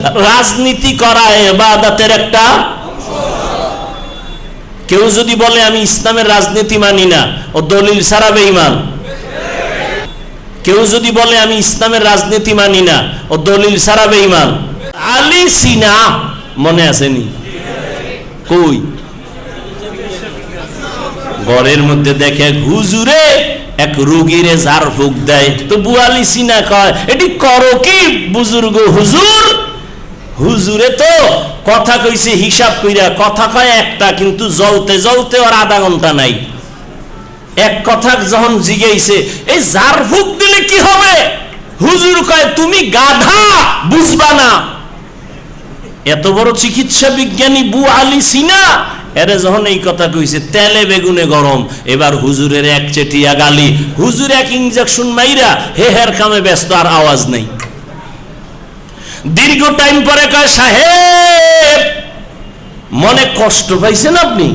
রাজনীতি করা এবাদাতের একটা কেউ যদি বলে আমি ইসলামের রাজনীতি মানি না, ও দলিল ছাড়া বেঈমান। কেউ যদি বলে আমি ইসলামের রাজনীতি মানি না, ও দলিল ছাড়া বেঈমান। আলী সিনা মনে আসেনি? কই? ঘরের মধ্যে দেখে হুজুরে এক রুগীরে জার ফুক দেয়। তো বুয়ালি সিনা কয়, এটি করো কি, বুজুর্গ হুজুর? হুজুরে তো কথা কইছে, হিসাব কইরা কথা কয় একটা, কিন্তু জ্বলতে জ্বলতে ওর আধা ঘণ্টা নাই। এক কথা যখন জিগেইছে এই জার ফুক দিলে কি হবে? হুজুর কয়, তুমি গাধা, বুঝবা না। এত বড় চিকিৎসা বিজ্ঞানী বু আলী সিনা, এরে যখন এই কথা কইছে, তেলে বেগুনে গরম। এবার হুজুরের এক চেটিয়া গালি, হুজুর, এক ইঞ্জেকশন মাইরা হে হের কামে ব্যস্ত, আর আওয়াজ নেই। দীর্ঘ টাইম পরে কয়, সাহেব, মনে কষ্ট পাইছেন আপনি?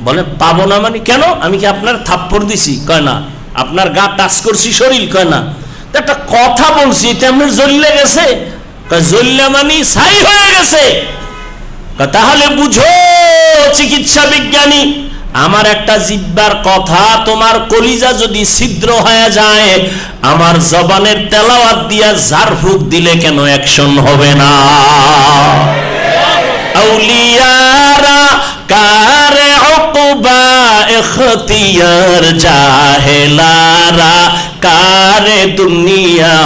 বলে, পাবো না মানে কেন? আমি কি আপনার থাপ্পড় দিছি? কয়, না, আপনার গা টাচ করছি, শরীর। কয়, না। একটা কথা বলছি আপনার জ্বললে গেছে। জ্বললে মানে ছাই হয়ে গেছে। তাহলে বুঝো, চিকিৎসা বিজ্ঞানী আমার একটা জিব্বার কথা, তোমার কলিজা যদি ছিদ্র হয়ে যায়, আমার জবানের তেলাওয়াত দিয়া ঝাড়ফুঁক দিলে কেন অ্যাকশন হবে না? আউলিয়ারা, কারে অকুবা এখতিয়ার জাহেলারা কারে দুনিয়া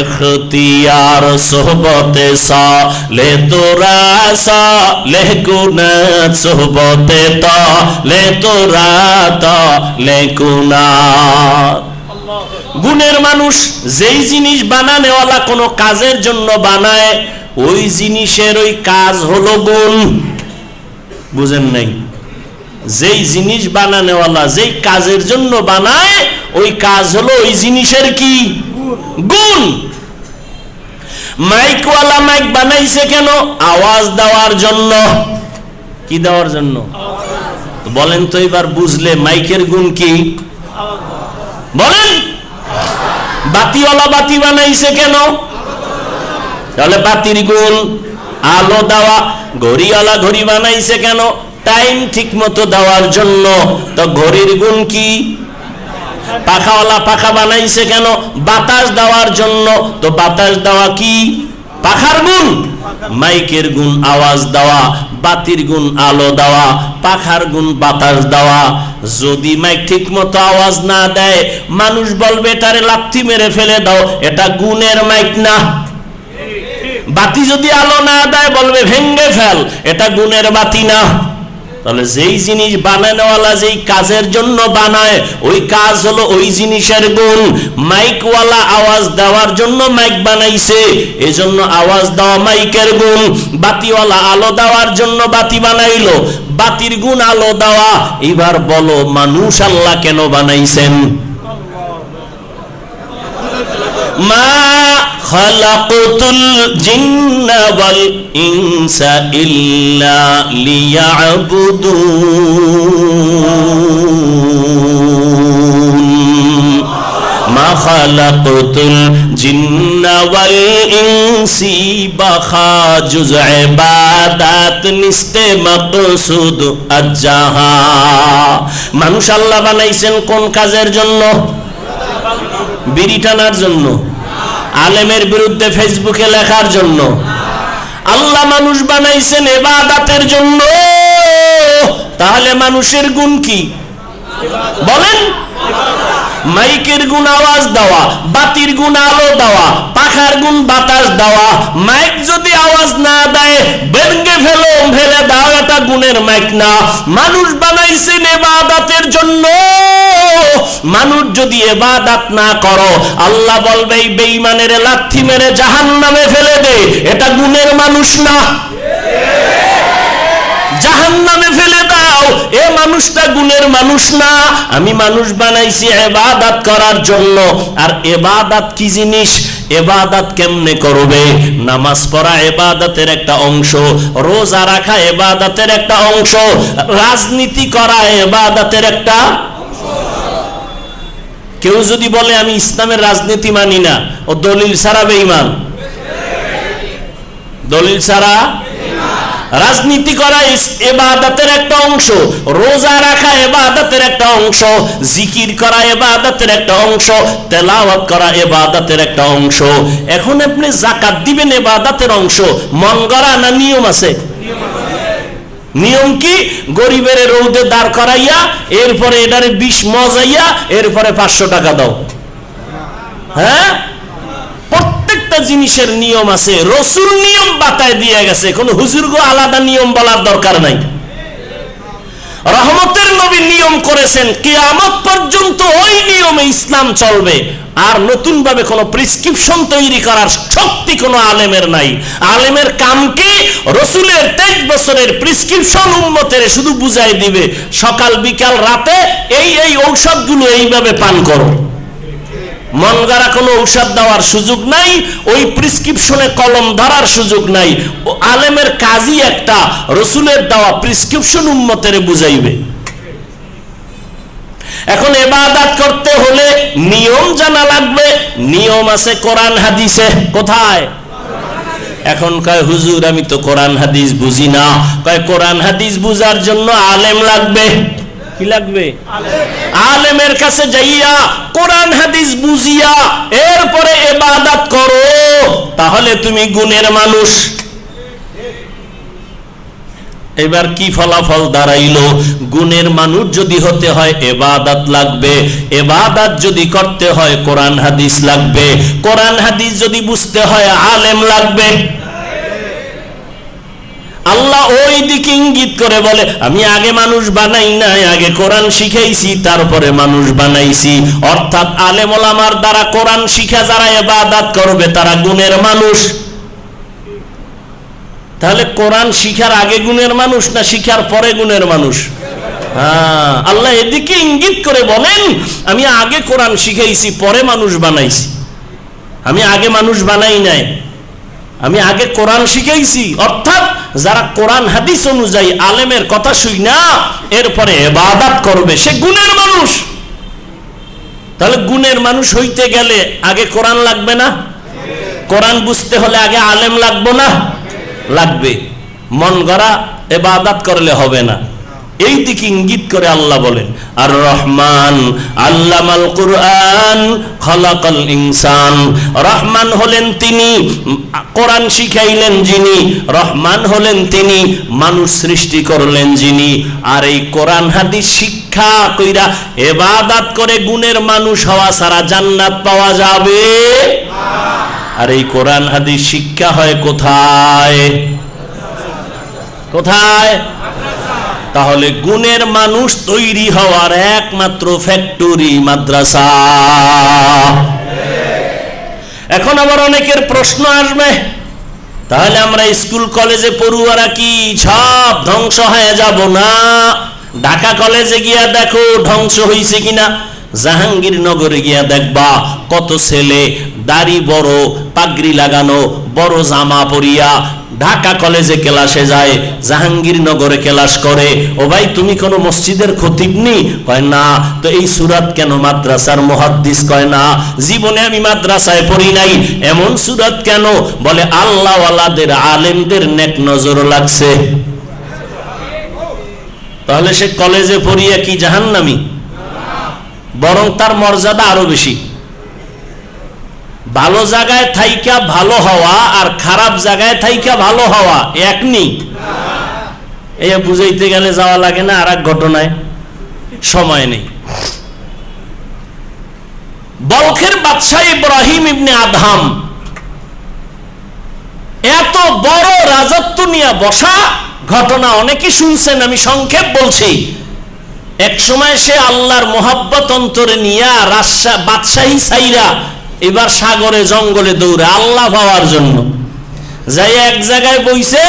এখতিয়ার সোহবতে সা, লে তোরা সা, লে গুনা সোহবতে তা, লে তোরা তা, লে গুনা। গুণের মানুষ যেই জিনিস বানানেওয়ালা কোনো কাজের জন্য বানায়, ওই জিনিসের ওই কাজ হলো গুণ। বুঝেন নাই? যেই জিনিস বানানেওয়ালা, যেই কাজের জন্য বানায় ওই কাজ হলো, ওই জিনিসের কি? গুণ। মাইকওয়ালা মাইক বানাইছে কেন? আওয়াজ দেওয়ার জন্য। কি দেওয়ার জন্য? বলেন তো এবার বুঝলে, মাইকের গুণ কি? বলেন। বাতিওয়ালা বাতি বানাইছে কেন? তাহলে বাতির গুণ, আলো দেওয়া, ঘড়িওয়ালা ঘড়ি বানাইছে কেন? টাইম ঠিক মতো দেওয়ার জন্য। তো ঘড়ির গুণ কি? পাখাওয়ালা পাখা বানাইছে কেন? বাতাস দেওয়ার জন্য। তো বাতাস দেওয়া কি? পাখার গুণ। মাইকের গুণ আওয়াজ দেওয়া, বাতির গুণ আলো দেওয়া, পাখার গুণ বাতাস দেওয়া। যদি মাইক ঠিক মতো আওয়াজ না দেয়, মানুষ বলবে, এটারে লাথি মেরে ফেলে দাও। এটা গুণের মাইক না। বাতি যদি আলো না দেয়, বলবে ভেঙ্গে ফেল। এটা গুণের বাতি না। তাহলে যেই জিনিস বানানোওয়ালা যেই কাজের জন্য বানায়, ওই কাজ হলো ওই জিনিসের গুণ। মাইকওয়ালা আওয়াজ দেওয়ার জন্য মাইক বানাইছে, এজন্য আওয়াজ দেওয়া মাইকের গুণ। বাতিওয়ালা আলো দেওয়ার জন্য বাতি বানাইলো, বাতির গুণ আলো দেওয়া। এবার বলো, মানুষ আল্লাহ কেন বানাইছেন? মা খালাকতুল জিন্না ওয়াল ইল্লা লিয়াবুদুন। মা খালাকতুল জিন্না ওয়াল ইনসি বাখা জুজ ইবাদাত নিস্তে মাকসুদ আজ্জাহা। মানুষ আল্লাহ বানাইছেন কোন কাজের জন্য? বিড়ি টানার জন্য, আলেমের বিরুদ্ধে ফেসবুকে লেখার জন্য, আল্লাহ মানুষ বানাইছেন এবাদাতের জন্য, তাহলে মানুষের গুণ কি? বলেন, মাইকের গুণ আওয়াজ দেওয়া, বাতির গুণ আলো দেওয়া, পাখার গুণ বাতাস দেওয়া, মাইক যদি আওয়াজ না দেয়, ভেঙ্গে ফেলো, ফেলে দাও, এটা গুণের মাইক না। মানুষ মানুষ যদি এবাদাত না করো, আল্লাহ বলবে, এই বেঈমানের লাথি মেরে জাহান নামে ফেলে দে। এটা গুণের মানুষ না। জাহান নামে ফেলে দাও। এ মানুষটা গুণের মানুষ না। আমি মানুষ বানাইছি এবাদাত করার জন্য। আর এবাদাত কি জিনিস? এবাদাত কেমনে করবে? নামাজ পড়া এবাদাতের একটা অংশ, রোজা রাখা এবাদাতের একটা অংশ, রাজনীতি করা এবাদাতের একটা কেউ যদি বলে, আমি ইসলামের রাজনীতি মানি না, ও দলিল ছাড়া বেঈমান। দলিল ছাড়া রাজনীতি করা এবাদতের একটা অংশ, রোজা রাখা এবাদতের একটা অংশ, জিকির করা এবাদতের একটা অংশ, তেলাওয়াত করা এবাদতের একটা অংশ। এখন আপনি জাকাত দিবেন এবাদতের অংশ, মন গড়া না নিয়ম আছে? নিয়ম কি? গরিবের রৌদে দাঁড় করাইয়া, এরপরে এটারে বিষ মজাইয়া, এরপরে পাঁচশো টাকা দাও। হ্যাঁ? প্রত্যেকটা জিনিসের নিয়ম আছে। রসুল নিয়ম বাতায় দিয়ে গেছে। কোনো হুজুরগো আলাদা নিয়ম বলার দরকার নাই। রহমতের নবী নিয়ম করেছেন, কিয়ামত পর্যন্ত ওই নিয়মে ইসলাম চলবে। আর নতুন ভাবে কোনো প্রিসক্রিপশন তৈরি করার শক্তি কোনো আলেমের নাই। আলেমের কাম কি রসুলের তেইশ বছরের প্রিসক্রিপশন উন্মতের শুধু বুঝাই দিবে, সকাল, বিকাল, রাতে এই এই ঔষধগুলো এইভাবে পান করো। মন গড়া কোনো ঔষধ দেওয়ার সুযোগ নাই, ওই প্রিসক্রিপশনে কলম ধরার সুযোগ নাই। আলেমের কাজই একটা, রসুলের দেওয়া প্রিসক্রিপশন উম্মতের বুঝাইবে। এখন এবাদাত করতে হলে নিয়ম জানা লাগবে, নিয়ম আছে কোরআন হাদিসে, কোথায়? এখন কয়, হুজুর, আমি তো কোরআন হাদিস বুঝি না। কয়, কোরআন হাদিস বুঝার জন্য আলেম লাগবে? কি লাগবে? আলেমের কাছে যাইয়া কোরআন হাদিস বুঝিয়া এরপরে এবাদাত করো তাহলে তুমি গুণের মানুষ। এবার কি ফলাফল দাঁড়াইল? গুণের মানুষ যদি হতে হয়, এবাদাত লাগবে। এবাদাত যদি করতে হয়, কোরআন হাদিস লাগবে। কোরআন হাদিস যদি বুঝতে হয়, আলেম লাগবে। আল্লাহ ওই দিকে ইঙ্গিত করে বলে, আমি আগে মানুষ বানাই নাই, আগে কোরআন শিখাইছি, তারপরে মানুষ বানাইছি। অর্থাৎ আলেম ওলামার দ্বারা কোরআন শিখা যারা এবাদাত করবে, তারা গুণের মানুষ। তাহলে কোরআন শিখার আগে গুণের মানুষ না শিখার পরে গুণের মানুষ? হ্যাঁ আল্লাহ এদিকে ইঙ্গিত করে বলেন, আমি আগে কোরআন শিখাইছি, পরে মানুষ বানাইছি। আমি আগে মানুষ বানাই নাই। আমি আগে কোরআন শিখাইছি। অর্থাৎ যারা কোরআন, হাদিস অনুযায়ী আলেমের কথা শুই না, এরপরে এবাদাত করবে। সে গুণের মানুষ। তাহলে গুণের মানুষ হইতে গেলে আগে কোরআন লাগবে না? কোরআন বুঝতে হলে আগে আলেম লাগবো না? লাগবে। মন গড়া এবাদাত করলে হবে না। এই দিকে ইঙ্গিত করে আল্লাহ বলেন আর রহমান আল্লামাল কুরআন, খলাকাল ইনসান। রহমান হলেন তিনি, কোরআন শিখাইলেন যিনি, রহমান হলেন তিনি, মানুষ সৃষ্টি করলেন যিনি। আর এই কোরআন হাদিস শিক্ষা কইরা এবাদাত করে গুণের মানুষ হওয়া সারা জান্নাত পাওয়া যাবে? আর এই কোরআন হাদিস শিক্ষা হয় কোথায়? কোথায়? তাহলে গুণের মানুষ তৈরি হওয়ার একমাত্র ফ্যাক্টরি মাদ্রাসা। এখন আবার অনেকের প্রশ্ন আসবে, তাহলে আমরা স্কুল কলেজে পড়ুয়ারা কি সব ধ্বংস হয়ে যাব না? ঢাকা কলেজে গিয়া দেখো ধ্বংস হইছে কিনা, জাহাঙ্গীরনগরে গিয়া দেখবা কত ছেলে, দাড়ি বড়, পাগড়ি লাগানো, বড় জামা পরিয়া ঢাকা কলেজে ক্লাসে যায়, জাহাঙ্গীরনগরে ক্লাস করে, ও ভাই তুমি কোনো মসজিদের খতিব নি? কয় না, তো এই সুরাত কেন মাদ্রাসার মুহাদ্দিস? কয় না, জীবনে আমি মাদ্রাসায় পড়ি নাই, এমন সুরাত কেন? বলে, আল্লাহওয়ালাদের আলেমদের নেক নজর লাগছে। তাহলে সে কলেজে পড়িয়া কি জাহান্নামি? বরং তার মর্যাদা আরও বেশি। ভালো জায়গায় থাইকা ভালো হওয়া আর খারাপ জায়গায় থাইকা ভালো হওয়া, এক নি এই বুঝাইতে গেলে যাওয়া লাগে না আর এক ঘটনায় সময় নেই। বলখের বাদশাহ ইব্রাহিম ইবনে আদহাম, এত বড় রাজত্ব নিয়ে বসা ঘটনা অনেকে শুনছেন, আমি সংক্ষেপ বলছি। এক সময় সে আল্লাহর মোহাব্বত অন্তরে নিয়ে রাজশাহ বাদশাহী সাইরা এবার সাগরে, জঙ্গলে দৌড়ে আল্লাহ পাওয়ার জন্য। যাই এক জায়গায় বইছে,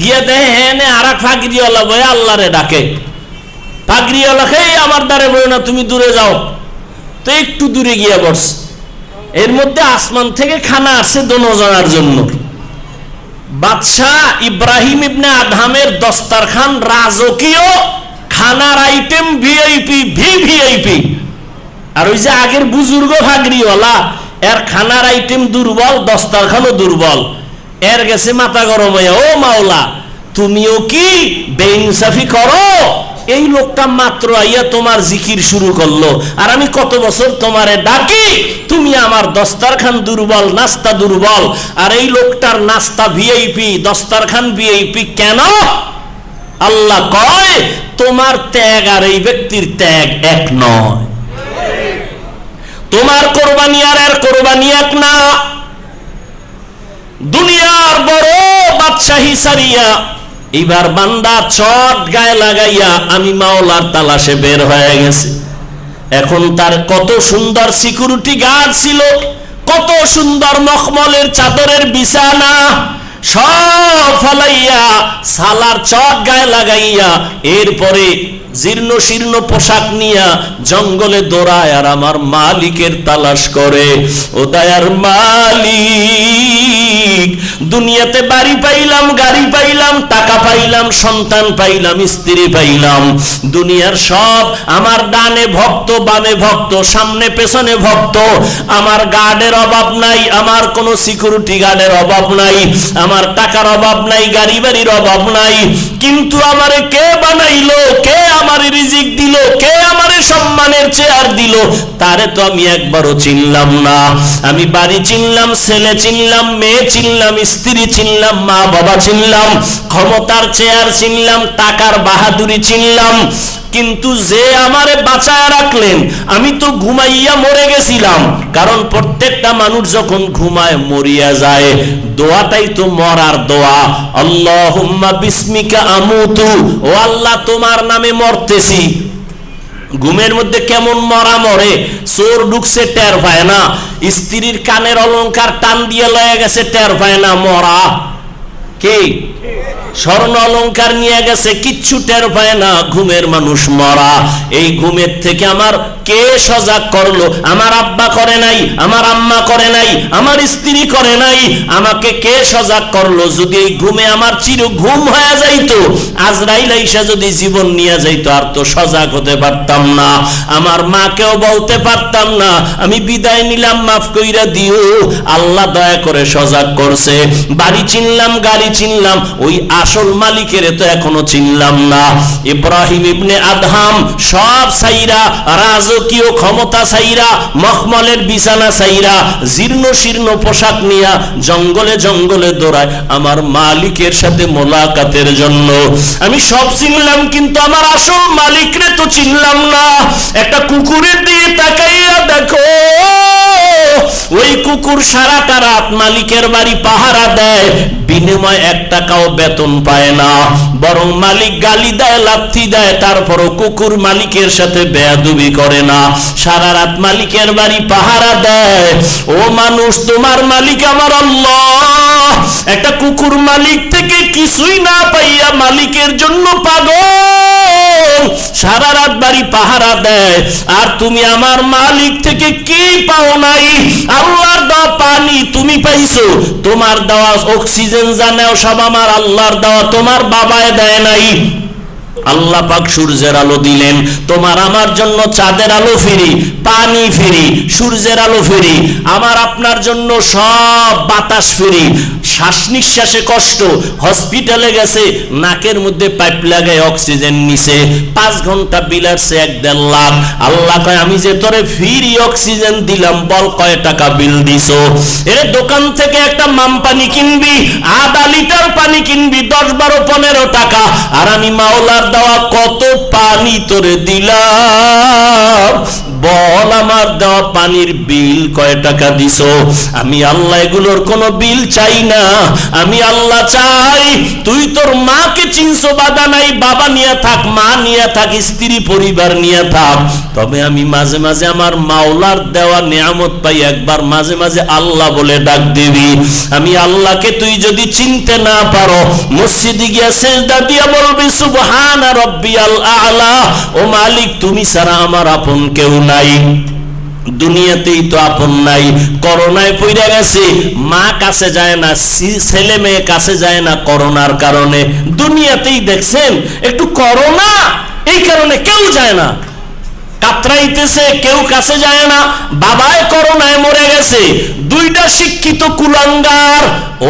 গিয়ে দেহে হেনে আর এক ফাগরিওয়ালা বয়ে আল্লাহরে ডাকে। ফাগরিওয়ালা খেয়ে আমার দ্বারে বই না, তুমি দূরে যাও। তো একটু দূরে গিয়ে বসছে। এর মধ্যে আসমান থেকে খানা আসছে দোনোজনার জন্য। বাদশাহ ইব্রাহিম ইবনে আধামের দস্তারখান রাজকীয় খানার আইটেম ভিআইপি ভি ভিআইপি আর ওই যে আগের বুজুর্গ ভাগরিওয়ালা, এর খানার আইটেম দুর্বল, দস্তারখানও দুর্বল। এর গেছে মাথা গরম ও মাওলা, তুমিও কি বেইনসাফি করো? এই লোকটা মাত্র আইয়া তোমার জিকির শুরু করল। আর আমি কত বছর তোমারে ডাকি, তুমি আমার দস্তারখান দুর্বল, নাস্তা দুর্বল। আর এই লোকটার নাস্তা ভিআইপি, দস্তারখান ভিআইপি কেন? আল্লাহ কয়, তোমার ত্যাগ আর এই ব্যক্তির ত্যাগ এক নয়। তোমার কোরবানি আর এর কোরবানি এক না। দুনিয়ার বড় বাদশাহী সারিয়া, এবার বান্দা চট গায়ে লাগাইয়া আমি মাওলার তালাশে বের হয়ে গেছে। এখন তার কত সুন্দর সিকিউরিটি গার্ড ছিল, কত সুন্দর মখমলের চাদরের বিছানা, সব ফালাইয়া সালার চট গায়ে লাগাইয়া এরপরে জীর্ণ শীর্ণ পোশাক নিয়া জঙ্গলে দৌড়ায় আর আমার মালিকের তালাশ করে। ও দয়ার মালিক, দুনিয়াতে বাড়ি পাইলাম, গাড়ি পাইলাম, টাকা পাইলাম, সন্তান পাইলাম, স্ত্রী পাইলাম। দুনিয়ার সব আমার ডানে ভক্ত, বামে ভক্ত, সামনে পেছনে ভক্ত। আমার গার্ডের অভাব নাই, আমার কোনো সিকিউরিটি গার্ডের অভাব নাই, আমার টাকার অভাব নাই, গাড়ি বাড়ির অভাব নাই। কিন্তু আমারে কে বানাইলো, কে আমার রিজিক দিল? কে আমারে সম্মানের চেয়ার দিল? তারে তো আমি একবারও চিনলাম না। আমি বাড়ি চিনলাম, ছেলে চিনলাম, মেয়ে চিনলাম, স্ত্রী চিনলাম মা বাবা চিনলাম, ক্ষমতার চেয়ার চিনলাম, টাকার বাহাদুরি চিনলাম। কিন্তু যে আমারে বাঁচায় রাখলেন, আমি তো ঘুমাইয়া মরে গেছিলাম। কারণ প্রত্যেকটা মানুষ যখন ঘুমায় মরিয়া যায়, দোয়াটাই তো মরার দোয়া। আল্লাহুম্মা বিসমিকা আমুতু, ও আল্লাহ তোমার নামে মরতেছি। ঘুমের মধ্যে কেমন মরা মরে, চোর ঢুকছে, টের পায় না। স্ত্রীর কানের অলংকার টান দিয়ে লয়ে গেছে, টের পায় না, মরা। কে? স্বর্ণ অলংকার নিয়ে গেছে, কিচ্ছু টের পায় না, ঘুমের মানুষ মরা। এই ঘুমের থেকে আমার কে সজাগ করল? আমার আব্বা করে নাই, আমার আম্মা করে নাই, আমার স্ত্রী করে নাই। আমাকে কে সজাগ করল? যদি এই ঘুমে আমার চির ঘুম হয়ে যাইতো, আজরাইল আইসা যদি জীবন নিয়ে যাইতো, আর তো সজাগ হতে পারতাম না। আমার মাকেও বলতে পারতাম না, আমি বিদায় নিলাম, মাফ কইরা দিও। আল্লাহ দয়া করে সজাগ করছে। বাড়ি চিনলাম, গাড়ি চিনলাম ওই আসল মালিকের তো এখনও চিনলাম না। ইব্রাহিম ইবনে আদহাম সব সাইরা, রাজকীয় ক্ষমতা সাইরা, মখমলের বিছানা সাইরা, জীর্ণ শীর্ণ পোশাক নিয়া জঙ্গলে জঙ্গলে দৌড়ায় আমার মালিকের সাথে মোলাকাতের জন্য। আমি সব চিনলাম, কিন্তু আমার আসল মালিকরে তো চিনলাম না। একটা কুকুরের দিয়ে তাকাইয়া দেখো। ওই কুকুর সারাটা রাত মালিকের বাড়ি পাহারা দেয়, বিনিময় এক টাকাও বেতন পায় না। বরং মালিক গালি দেয়, লাথি দেয়, তারপরও কুকুর মালিকের সাথে বেয়াদুবি করে না। সারা রাত মালিকের বাড়ি পাহারা দেয়, ও মানুষ, তোমার মালিক আমার আল্লাহ। একটা কুকুর মালিক থেকে কিছুই না পাইয়া মালিকের জন্য পাগল। সারা রাত বাড়ি পাহারা দেয়। আর তুমি আমার মালিক থেকে কি পাও নাই? আল্লাহর দেওয়া পানি তুমি পাইছো। তোমার দেওয়া অক্সিজেন জানেও সব আমার আল্লাহর দেওয়া তোমার বাবায় দেয় নাই। আল্লাহ পাক সূর্যের আলো দিলেন। তোমার আমার জন্য চাঁদের আলো ফিরি, পানি ফিরি, সূর্যের আলো ফিরি। আমার আপনার জন্য সব বাতাস ফিরি। শ্বাস নিঃশ্বাসে কষ্ট, হসপিটালে গেছে, নাকের মধ্যে পাইপ লাগায় অক্সিজেন নিছে। পাঁচ ঘণ্টা বিল আসছে এক দেড় লাখ। আল্লাহ কয়, আমি যে তোরে ফ্রি অক্সিজেন দিলাম, বল কয় টাকা বিল দিছো? এর দোকান থেকে একটা মাম পানি কিনবি, আধা লিটার পানি কিনবি, দশ বারো পনেরো টাকা। আর আমি মাওলার দেওয়া কত পানি তোরে দিলাম। বল আমার দেওয়া পানির বিল কয় টাকা দিছো? আমি আল্লাহ এগুলোর কোনো বিল চাই না। আমি আল্লাহ চাই, তুই তোর মাকে চিনছো বাধা নাই, বাবা নিয়ে থাক, মা নিয়ে থাক, স্ত্রী পরিবার নিয়ে থাক। তবে আমি মাঝে মাঝে আমার মাওলার দেওয়া নিয়ামত পাই, একবার মাঝে মাঝে আল্লাহ বলে ডাক দিবি। আমি আল্লাহকে তুই যদি চিনতে না পারো, মসজিদে গিয়া সেজদা দিয়া বলবি, সুবহান রব্বিয়াল আলা। ও মালিক, তুমি ছাড়া আমার আপন কেউ নাই, দুনিয়াতেই তো আপন নাই, করোনায় পইরা গেছে, মা কাছে যায় না ছেলে মেয়ে কাছে যায় না করোনার কারণে। দুনিয়াতেই দেখছেন, একটু করোনা, এই কারণে কেউ যায় না। কাতরাইতেছে, কেউ কাছে যায় না। বাবায় করোনায় মরে গেছে। দুইটা শিক্ষিত কুলাঙ্গার,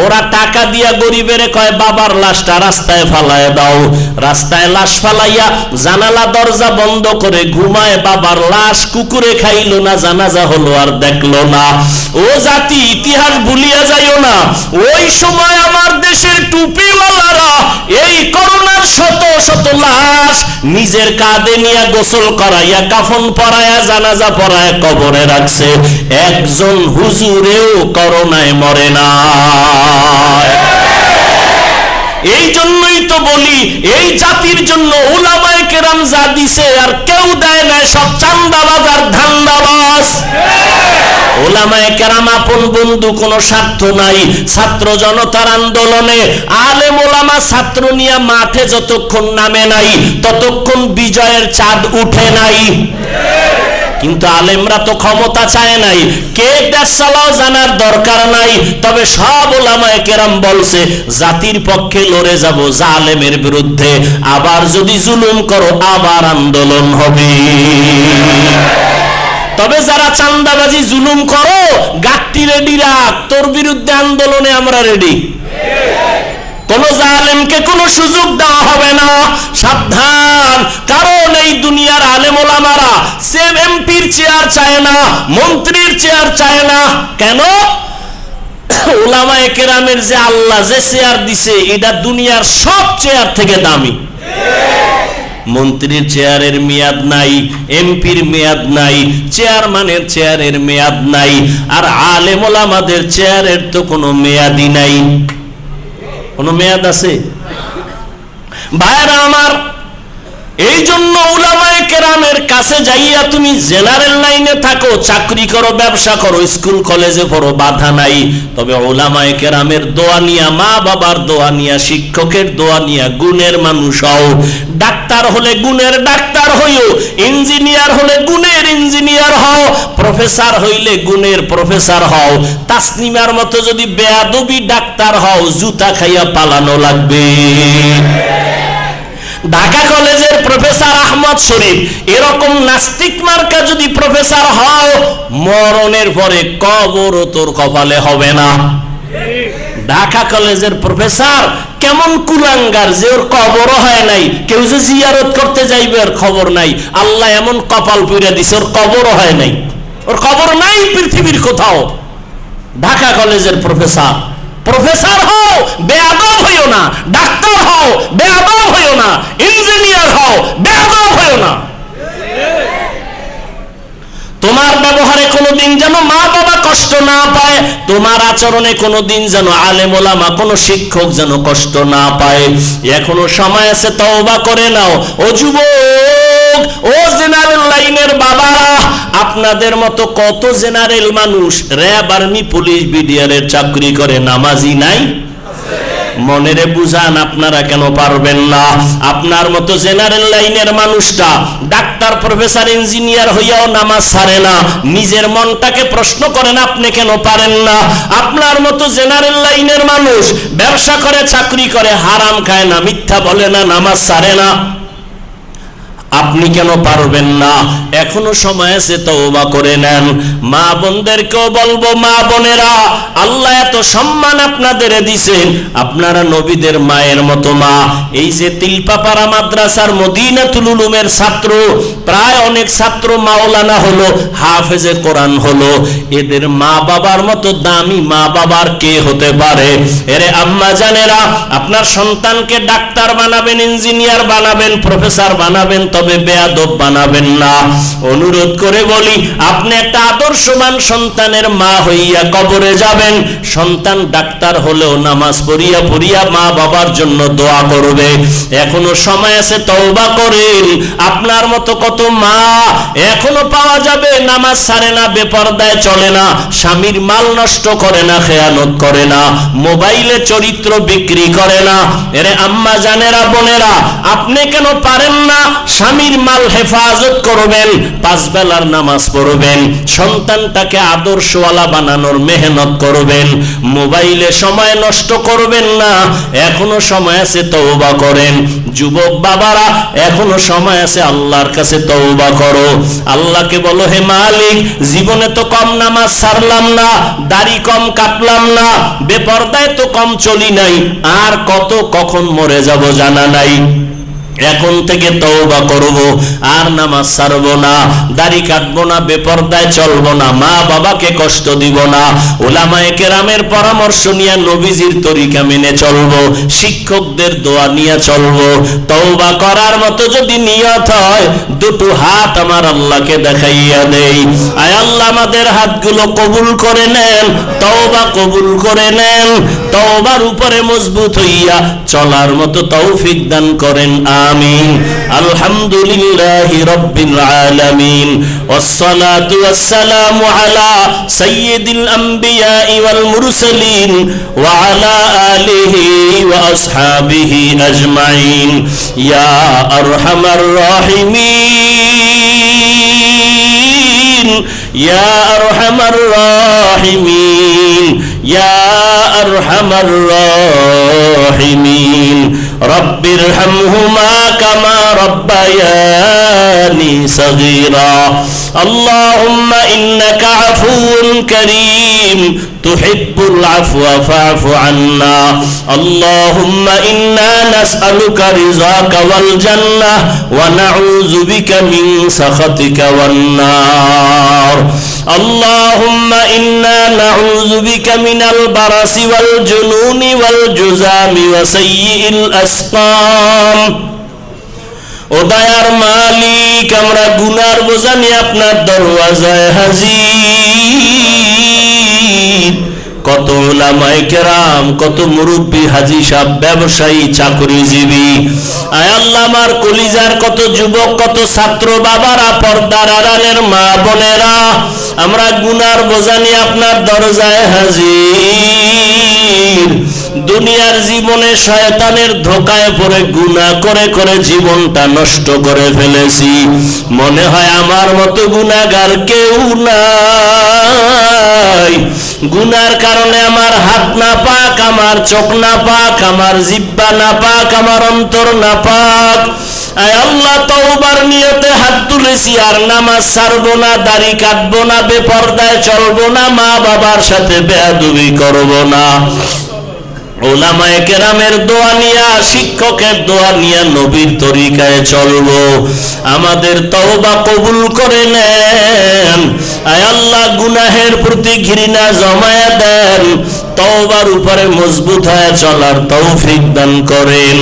ওরা টাকা দিয়া গরিবের কয়, বাবার লাশটা রাস্তায় ফালায় দাও। রাস্তায় লাশ ফালাইয়া জানালা, দরজা বন্ধ করে ঘুমায়, বাবার লাশ কুকুরে খাইলো না, জানাজা হলো আর দেখল না। ও জাতি, ইতিহাস ভুলিয়া যাইও না। ওই সময় আমার দেশের টুপিওয়ালারা এই করোনার শত শত লাশ নিজের কাঁধে নিয়ে গোসল করাইয়া কাফন পরায়া, জানাজা পরায়া কবরে রাখছে। একজন হুজুরেও করোনায় মরে না। এই জন্যই তো বলি, এই জাতির জন্য ওলামায় কেরাম যা দিছে আর কেউ দেয় না সব চান্দাবাজ আর ধান্দাবাজ। ওলামায়ে কেরাম আপন বন্ধু, কোনো স্বার্থ নাই। ছাত্র জনতার আন্দোলনে আলেম ওলামা ছাত্র নিয়ে মাঠে যতক্ষণ নামে নাই, ততক্ষণ বিজয়ের চাঁদ উঠে নাই। কিন্তু আলেমরা তো ক্ষমতা চায় নাই। কে দেশ চালাও জানার দরকার নাই। তবে সব ওলামায়ে কেরাম বলছে, জাতির পক্ষে লড়ে যাব জালেমের বিরুদ্ধে। আবার যদি জুলুম করো, আবার আন্দোলন হবে। তবে যারা চান্দাবাজি জুলুম করো, গাট্টি রেডি রাখ। তোর বিরুদ্ধে আন্দোলনে আমরা রেডি কোন জালেমকে কোন সুযোগ দেওয়া হবে না। সাবধান। কারণ এই দুনিয়ার আলেম ওলামারা সেম এমপির চেয়ার চায় না, মন্ত্রীর চেয়ার চায় না। কেন? ওলামা কেরামের যে আল্লাহ যে চেয়ার দিছে, এটা দুনিয়ার সব চেয়ার থেকে দামি। মন্ত্রীর চেয়ারের মেয়াদ নাই, এমপির মেয়াদ নাই, চেয়ারম্যানের চেয়ারের মেয়াদ নাই, আর আলেম ওলামাদের চেয়ারের তো কোনো মেয়াদই নাই। কোনো মেয়াদ আছে? ভাইরা আমার এই জন্য উলামায়ে কেরামের কাছে যাইয়া তুমি জেনারেল লাইনে থাকো, চাকরি করো, ব্যবসা করো, স্কুল, কলেজে পড়ো, বাধা নাই। তবে ওলামায়ে কেরামের দোয়া নিয়া, মা বাবার দোয়া নিয়া, শিক্ষকের দোয়া নিয়া, গুণের মানুষ হও। ডাক্তার হলে গুণের ডাক্তার হইও, ইঞ্জিনিয়ার হলে গুণের ইঞ্জিনিয়ার হও, প্রফেসর হইলে গুণের প্রফেসর হও। তাসনিমার মতো যদি বেয়াদবি ডাক্তার হও, জুতা খাইয়া পালানো লাগবে। ঢাকা কলেজের প্রফেসর আহমদ শরীফ, এরকম নাস্তিক মার্কা যদি প্রফেসর হও, মরণের পরে কবর তোর কপালে হবে না। ঢাকা কলেজের প্রফেসর কেমন কুলাঙ্গার যে ওর কবরও হয় নাই, কেউ যে জিয়ারত করতে যাইবে ওর খবর নাই। আল্লাহ এমন কপাল পুইরা দিছে, ওর কবরও হয় নাই। ওর কবর নাই পৃথিবীর কোথাও। ঢাকা কলেজের প্রফেসর। প্রফেসর হও বেয়াদব হইও না, ডাক্তার হও বেয়াদব হইও না, ইঞ্জিনিয়ার হও বেয়াদব হইও না। তোমার ব্যবহারে কোনোদিন যেন মা বাবা কষ্ট না পায়, তোমার আচরণে কোনোদিন যেন আলেম ওলামা, কোনো শিক্ষক যেন কষ্ট না পায়। এখনও সময় আছে, তওবা করে নাও। ও যুবক! ও জেনারেল লাইনের বাবারা, আপনাদের মতো কত জেনারেল মানুষ, র্যাব, আর্মি, পুলিশ বিডিআরের চাকরি করে নামাজি নাই? মনেরে বুঝান, আপনারা কেন পারবেন না? আপনার মতো জেনারেল লাইনের মানুষটা, ডাক্তার, প্রফেসর, ইঞ্জিনিয়ার হইয়াও নামাজ ছাড়ে না। নিজের মনটাকে প্রশ্ন করেন, আপনি কেন পারেন না? আপনার মতো জেনারেল লাইনের মানুষ, ব্যবসা করে, চাকরি করে, হারাম খায় না, মিথ্যা বলে না, নামাজ ছাড়ে না। আপনি কেন পারবেন না? এখনও সময় আছে, তওবা করে নেন। মা বোনদেরকেও বলব, মা বোনেরা, আল্লাহ এত সম্মান আপনাদের দিছেন। আপনারা নবীদের মায়ের মতো মা। এই যে তিলপাপাড়া মাদ্রাসার মদিনাতুল উলুমের ছাত্র, প্রায় অনেক ছাত্র মাওলানা হলো, হাফেজে কোরআন হলো। এদের মা বাবার মতো দামি মা বাবার কে হতে পারে? এরে আম্মা জানেরা, আপনার সন্তানকে ডাক্তার বানাবেন, ইঞ্জিনিয়ার বানাবেন, প্রফেসর বানাবেন, তবে বেয়াদব বানাবেন না। অনুরোধ করে বলি, আপনি একটা আদর্শবান সন্তানের মা হইয়া কবরে যাবেন। সন্তান ডাক্তার হলেও নামাজ পড়িয়া পড়িয়া মা বাবার জন্য দোয়া করবে। এখনও সময় আছে, তওবা করেন আপনার মতো কত মা এখনও পাওয়া যাবে, নামাজ ছাড়ে না, বেপরদায় চলে না, স্বামীর মাল নষ্ট করে না, খেয়ানত করে না, মোবাইলে চরিত্র বিক্রি করে না। এরে আম্মা জানেরা, বোনেরা, আপনি কেন পারেন না? স্বামীর মাল হেফাজত করবেন, পাঁচ বেলার নামাজ পড়বেন, সন্তানটাকে আদর্শওয়ালা বানানোর মেহনত করবেন, মোবাইলে সময় নষ্ট করবেন না, এখনও সময় আছে তওবা করেন। যুবক বাবারা, এখনও সময় আছে আল্লাহর কাছে তওবা করো। আল্লাহকে বলো, হে মালিক, জীবনে তো কম নামাজ ছাড়লাম না, দাড়ি কম কাটলাম না, বেপরদায় তো কম চলি নাই, আর কত কখন মরে যাব জানা নাই? এখন থেকে তওবা করব, আর নামাজ ছাড়বো না, দাড়ি কাটবো না, বেপরদায় চলবো না, মা বাবাকে কষ্ট দিব না ওলামায়ে কেরামের পরামর্শ নিয়ে নবীজির তরিকা মেনে চলবো, শিক্ষকদের দোয়া নিয়ে চলবো, তওবা করার মতো যদি নিয়ত হয়, দুটো হাত আমার আল্লাহকে দেখাইয়া দেই। আয় আল্লাহ, আমাদের হাতগুলো কবুল করে নেন, তওবা কবুল করে নেন, তওবার উপরে মজবুত হইয়া চলার মতো তৌফিক দান করেন আমিন আলহামদুলিল্লাহি রাব্বিল আলামিন والصلاة والسلام على سيد الأنبياء والمرسلين وعلى آله وأصحابه أجمعين يا أرحم الراحمين يا أرحم الراحمين يا أرحم الراحمين رب ارحمهما كما ربياني صغيرا اللهم إنك عفو كريم تحب العفو فاعف عنا اللهم إنا نسألك رضاك والجنة ونعوذ بك من سخطك والنار اللهم إنا نعوذ بك من البرص والجنون والجزام وسيء الأسقام ও দয়ার মালিক আমরা গুনার বোঝা নিয়ে আপনার দরওয়াজায় হাজির কত ওলামায়ে কেরাম কত মুরব্বী হাজি সাহেব ব্যবসায়ী চাকরিজীবী আয় আল্লাহ কলিজার কত যুবক, কত ছাত্র বাবারা, পর্দার আড়ালের মা বোনেরা, আমরা গুনার বোঝা নিয়ে আপনার দরজায় হাজির। দুনিয়ার জীবনে শয়তানের ধোকায় পড়ে গুনাহ করে করে জীবনটা নষ্ট করে ফেলেছি। মনে হয় আমার মতো গুনাহগার কেউ গুনার কারণে আমার হাত না পাক, আমার চোখ না পাক, আমার জিব্বা না পাক, আমার অন্তর না পাক। আল্লাহ নিয়তে হাত না, দাড়ি কাটবো না, বেপর্দায় চলবো না মা বাবার সাথে বেয়াদবি করব না। ওলামায়ে কেরামের দোয়া নিয়া, শিক্ষকের দোয়া নিয়া নবীর তরিকায় চলবো। আমাদের তওবা কবুল করে নেন। আয় আল্লাহ, গুনাহের প্রতি ঘৃণা জমায়া দেন। তওবার উপরে মজবুত হয়ে চলার তৌফিক দান করেন।